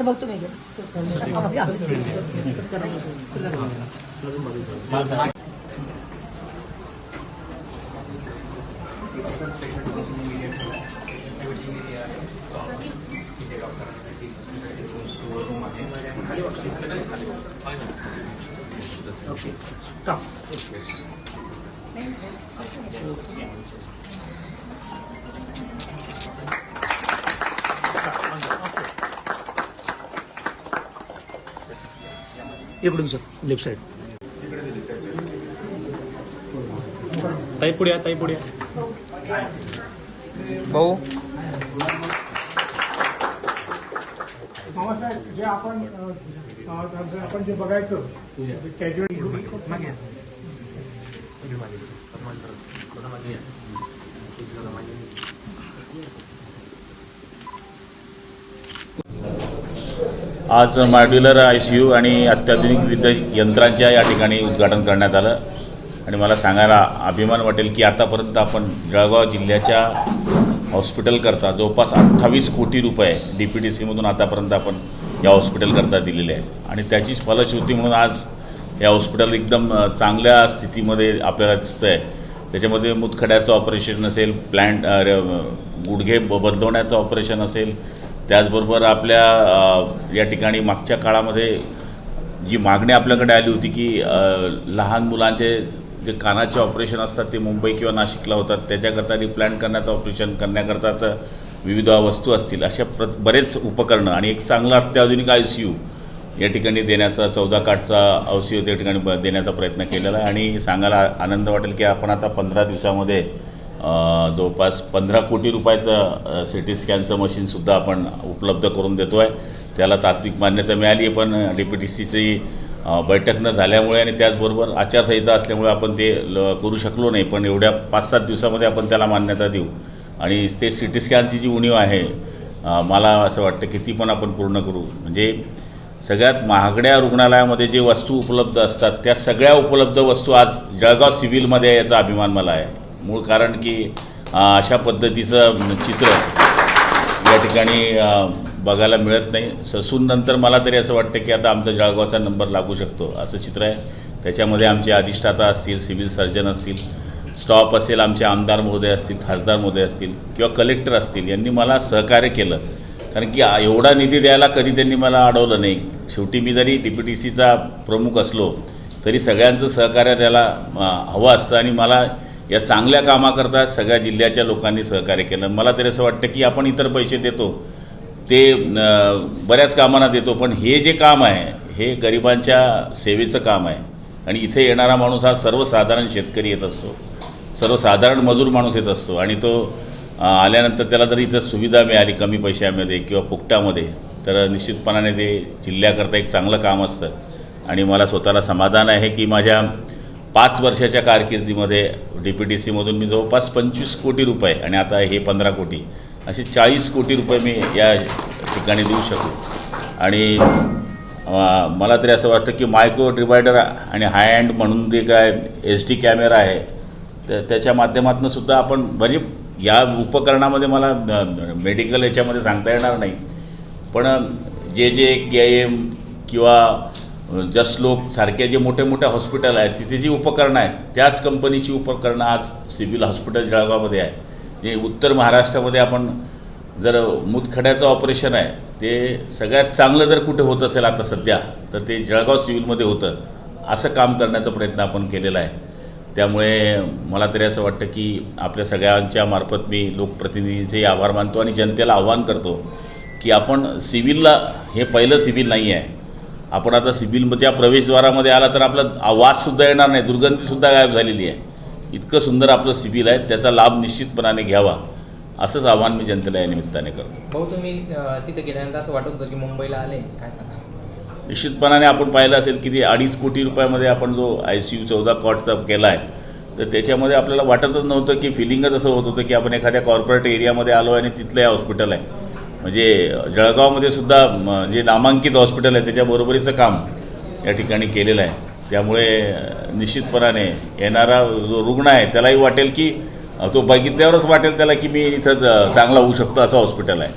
आता बघतो मी ओके इकडून सर लेफ्ट साईड ताई पुढे या ताई पुढे या. भाऊ. मामासाहेब जे आपण आपण जे बघायचं कॅज्युअल आज मॉड्युलर आय सी यू आणि अत्याधुनिक विविध यंत्रांच्या या ठिकाणी उद्घाटन करण्यात आलं. आणि मला सांगायला अभिमान वाटेल की आतापर्यंत आपण जळगाव जिल्ह्याच्या हॉस्पिटलकरता जवळपास अठ्ठावीस कोटी रुपये डी पी टी सीमधून आतापर्यंत आपण या हॉस्पिटलकरता दिलेले आहे. आणि त्याचीच फलश्रुती म्हणून आज हे हॉस्पिटल एकदम चांगल्या स्थितीमध्ये आपल्याला दिसतं आहे त्याच्यामध्ये मुतखड्याचं ऑपरेशन असेल प्लॅन्ट गुडघे ब बदलवण्याचं ऑपरेशन असेल त्याचबरोबर आपल्या या ठिकाणी मागच्या काळामध्ये जी मागणी आपल्याकडे आली होती की लहान मुलांचे जे कानाचे ऑपरेशन असतात ते मुंबई किंवा नाशिकला होतात त्याच्याकरता रिप्लॅन करण्याचं ऑपरेशन करण्याकरताचं विविध वस्तू असतील अशा प्र बरेच उपकरणं आणि एक चांगला अत्याधुनिक आय सी यू या ठिकाणी देण्याचा चौदा काठचा औषध त्या ठिकाणी ब देण्याचा प्रयत्न केलेला आहे. आणि सांगायला आनंद वाटेल की आपण आता पंधरा दिवसामध्ये जवळपास पंधरा कोटी रुपयाचं सी टी स्कॅनचं मशीनसुद्धा आपण उपलब्ध करून देतो आहे त्याला तात्विक मान्यता मिळाली आहे पण डी पी टी सीची बैठक न झाल्यामुळे आणि त्याचबरोबर आचारसंहिता असल्यामुळे आपण ते ल करू शकलो नाही. पण एवढ्या पाच सात दिवसामध्ये आपण त्याला मान्यता देऊ. आणि ते सी टी स्कॅनची जी उणीव आहे मला असं वाटतं की ती पण आपण पूर्ण करू. म्हणजे सगळ्यात महागड्या रुग्णालयामध्ये जे वस्तू उपलब्ध असतात त्या सगळ्या उपलब्ध वस्तू आज जळगाव सिव्हिलमध्ये याचा अभिमान मला आहे. मूळ कारण की अशा पद्धतीचं चित्र या ठिकाणी बघायला मिळत नाही. ससून नंतर मला तरी असं वाटतं की आता आमचा जळगावचा नंबर लागू शकतो असं चित्र आहे. त्याच्यामध्ये आमचे अधिष्ठाता असतील सिव्हिल सर्जन असतील स्टॉप असेल आमचे आमदार महोदय असतील खासदार महोदय असतील किंवा कलेक्टर असतील यांनी मला सहकार्य केलं. कारण की एवढा निधी द्यायला कधी त्यांनी मला अडवलं नाही. शेवटी मी जरी डी पी टी सीचा प्रमुख असलो तरी सगळ्यांचं सहकार्य त्याला हवं असतं आणि मला या चांगल्या कामाकरता सगळ्या जिल्ह्याच्या लोकांनी सहकार्य केलं. मला तरी असं वाटतं की आपण इतर पैसे देतो ते बऱ्याच कामांना देतो पण हे जे काम आहे हे गरिबांच्या सेवेचं काम आहे. आणि इथे येणारा माणूस हा सर्वसाधारण शेतकरी येत असतो सर्वसाधारण मजूर माणूस येत असतो. आणि तो आल्यानंतर त्याला जर इथं सुविधा मिळाली कमी पैशामध्ये किंवा फुकटामध्ये तर निश्चितपणाने ते जिल्ह्याकरता एक चांगलं काम असतं. आणि मला स्वतःला समाधान आहे की माझ्या पाच वर्षाच्या कारकिर्दीमध्ये डी पी टी सीमधून मी जवळपास पंचवीस कोटी रुपये आणि आता हे पंधरा कोटी असे चाळीस कोटी रुपये मी या ठिकाणी देऊ शकू. आणि मला तरी असं वाटतं की मायक्रो डिवायडर आणि हाय हँड म्हणून जे काय एच डी कॅमेरा आहे तर त्याच्या माध्यमातून सुद्धा आपण म्हणजे या उपकरणामध्ये मला मेडिकल याच्यामध्ये सांगता येणार नाही. पण जे जे के एम किंवा जसलोक सारखे जे मोठे मोठे हॉस्पिटल आहेत तिथे जी उपकरणं आहेत त्याच कंपनीची उपकरणं आज सिव्हिल हॉस्पिटल जळगावमध्ये आहे. जे उत्तर महाराष्ट्रामध्ये आपण जर मुतखड्याचं ऑपरेशन आहे ते सगळ्यात चांगलं जर कुठे होत असेल आता सध्या तर ते जळगाव सिव्हिलमध्ये होतं. असं काम करण्याचा प्रयत्न आपण केलेला आहे. त्यामुळे मला तरी असं वाटतं की आपल्या सगळ्यांच्या मार्फत मी लोकप्रतिनिधींचे आभार मानतो आणि जनतेला आव्हान करतो की आपण सिव्हिलला हे पहिलं सिव्हिल नाही आहे आपण आता सिव्हिलच्या प्रवेशद्वारामध्ये आला तर आपला आवाजसुद्धा येणार नाही दुर्गंधीसुद्धा गायब झालेली आहे. इतकं सुंदर आपलं सिव्हिल आहे त्याचा लाभ निश्चितपणाने घ्यावा असंच आव्हान मी जनतेला या निमित्ताने करतो. भाऊ तुम्ही तिथे गेल्यानंतर असं वाटत होतं की मुंबईला आले काय सांगा? निश्चितपणाने आपण पाहिलं असेल की ते अडीच कोटी रुपयामध्ये आपण जो आय सी यू चौदा कॉटचा केला आहे तर त्याच्यामध्ये आपल्याला वाटतच नव्हतं की फिलिंगच असं होत होतं की आपण एखाद्या कॉर्पोरेट एरियामध्ये आलो आणि तिथलं हे हॉस्पिटल आहे. म्हणजे जळगावमध्ये सुद्धा म, जे नामांकित हॉस्पिटल आहे त्याच्याबरोबरीचं काम या ठिकाणी केलेलं आहे. त्यामुळे निश्चितपणाने येणारा जो रुग्ण आहे त्यालाही वाटेल की तो बघितल्यावरच वाटेल त्याला की मी इथं चांगला होऊ शकतो असं हॉस्पिटल आहे.